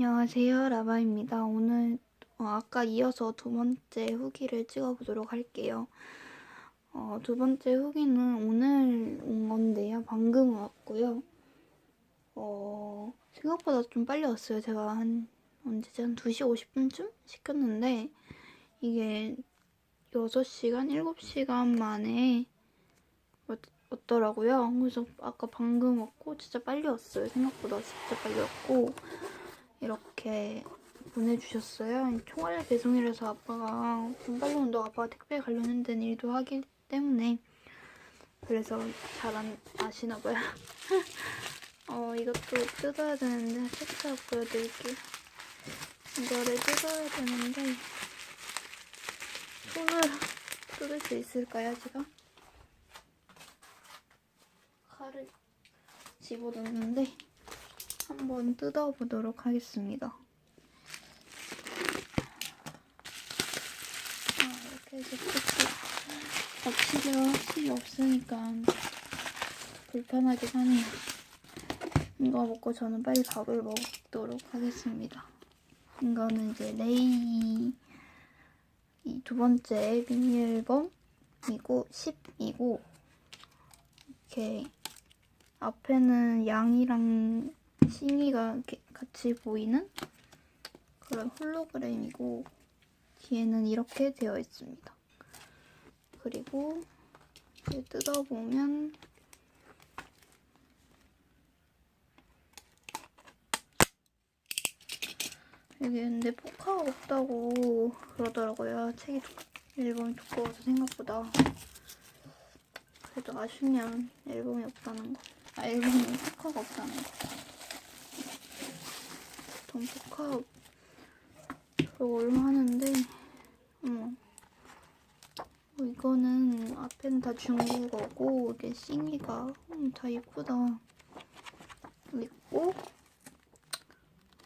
안녕하세요. 라바입니다. 오늘 어, 아까 이어서 두 번째 후기를 찍어보도록 할게요. 어, 두 번째 후기는 오늘 온 건데요. 방금 왔고요. 어, 생각보다 좀 빨리 왔어요. 제가 한 언제지? 한 2시 50분쯤 시켰는데 이게 6시간, 7시간 만에 왔, 왔더라고요. 그래서 아까 방금 왔고 진짜 빨리 왔어요. 생각보다 진짜 빨리 왔고 이렇게 보내주셨어요. 총알 배송이라서 아빠가 좀 빨리 온다고 아빠가 택배 관련된 일도 하기 때문에 그래서 잘 안 아시나 봐요. 어 이것도 뜯어야 되는데 색깔 보여드릴게요. 이거를 뜯어야 되는데 손을 뜯을 수 있을까요, 제가? 칼을 집어넣는데 한번 뜯어보도록 하겠습니다. 아, 이렇게 해서 뜯고 거치대가 확실히 없으니까 불편하긴 하네요. 이거 먹고 저는 빨리 밥을 먹도록 하겠습니다. 이거는 이제 레이 이 두 번째 미니 앨범이고 10이고 이렇게 앞에는 양이랑 싱이가 이렇게 같이 보이는 그런 홀로그램이고 뒤에는 이렇게 되어 있습니다. 그리고 뜯어보면 이게 근데 포카가 없다고 그러더라고요. 책이 두, 앨범이 두꺼워서 생각보다 그래도 아쉽네요. 앨범이 없다는 거. 아 앨범이 포카가 없다는 거. 보통 포카 그거 얼마 하는데 어머. 어, 이거는 앞에는 다 중국어고 이게 싱이가 음, 다 예쁘다. 있고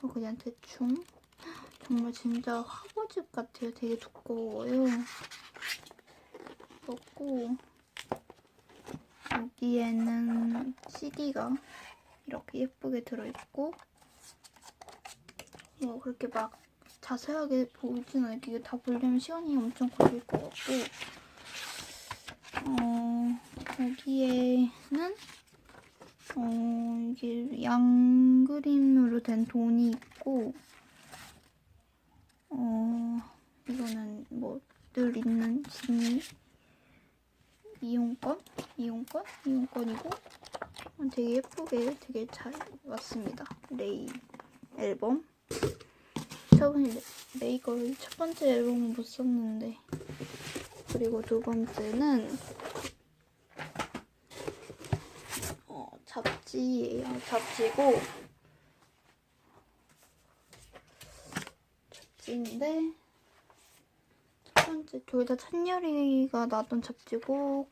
어, 그냥 대충. 정말 진짜 화보집 같아요. 되게 두꺼워요. 그렇고 여기에는 CD가 이렇게 예쁘게 들어있고 뭐 그렇게 막 자세하게 보이진 않게 이게 다 보려면 시간이 엄청 걸릴 것 같고 어 여기에는 어 이게 양 그림으로 된 돈이 있고 어 이거는 뭐 늘 있는 진이 이용권? 이용권? 이용권이고 어, 되게 예쁘게 되게 잘 왔습니다. 레이 앨범 저번에 레이걸 첫 번째 앨범은 못 썼는데. 그리고 두 번째는 어, 잡지예요 잡지고 잡지인데 첫 번째 둘 다 찬열이가 나왔던 잡지고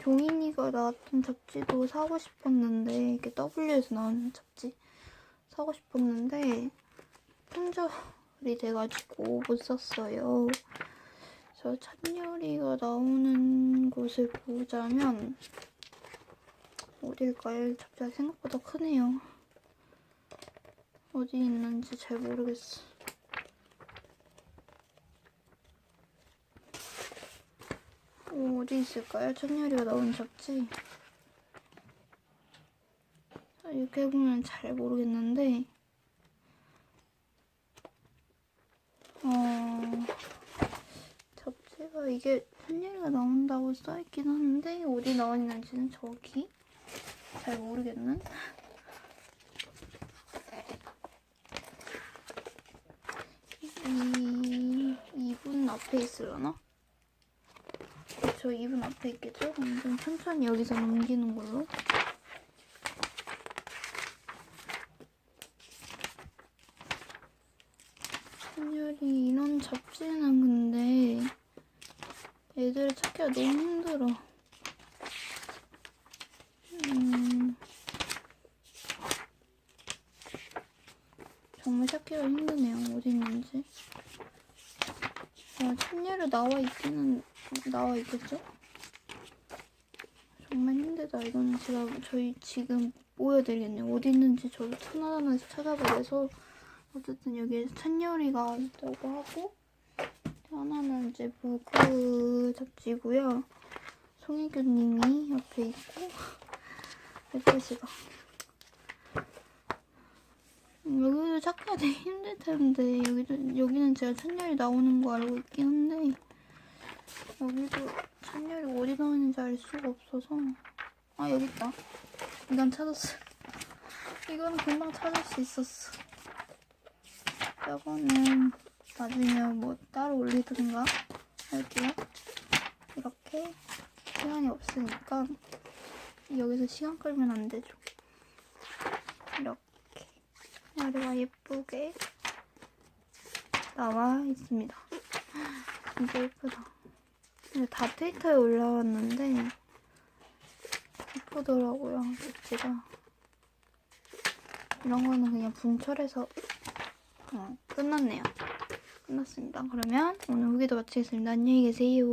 종인이가 나왔던 잡지도 사고 싶었는데 이게 W에서 나오는 잡지 사고 싶었는데 품절이 돼가지고 못 샀어요. 저 찬열이가 나오는 곳을 보자면 어딜까요? 잡지가 생각보다 크네요. 어디 있는지 잘 모르겠어. 어, 어디 있을까요? 찬열이가 나온 잡지. 아, 이렇게 보면 잘 모르겠는데 어 이게 찬열이가 나온다고 써있긴 한데 어디 나왔는지는 저기 잘 모르겠는 이 2분 앞에 있으려나? 저 2분 앞에 있겠죠? 그럼 좀 천천히 여기서 넘기는 걸로 찬열이 이런 잡지는 애들 찾기가 너무 힘들어. 음, 정말 찾기가 힘드네요. 어디 있는지. 아, 찬열이 나와 있기는 나와 있겠죠? 정말 힘들다. 이거는 제가 저희 지금 보여드리겠네요. 어디 있는지 저도 하나하나씩 찾아봐야 돼서 어쨌든 여기에 찬열이가 있다고 하고 하나는 이제 무그 잡지고요. 송혜교님이 옆에 있고 예쁘시다. 여기도 찾기가 되게 힘들 텐데 여기도 여기는 제가 찬열이 나오는 거 알고 있긴 한데 여기도 찬열이 어디 나오는지 알 수가 없어서 아 여기 있다. 이건 찾았어. 이건 금방 찾을 수 있었어. 이거는 나중에 뭐 따로 올리든가 할게요. 이렇게 시간이 없으니까 여기서 시간 끌면 안 되죠. 이렇게 야리가 예쁘게 나와 있습니다. 진짜 예쁘다. 근데 다 트위터에 올라왔는데 예쁘더라고요. 제가 이런 거는 그냥 분철해서 어, 끝났네요. 끝났습니다. 그러면 오늘 후기도 마치겠습니다. 안녕히 계세요.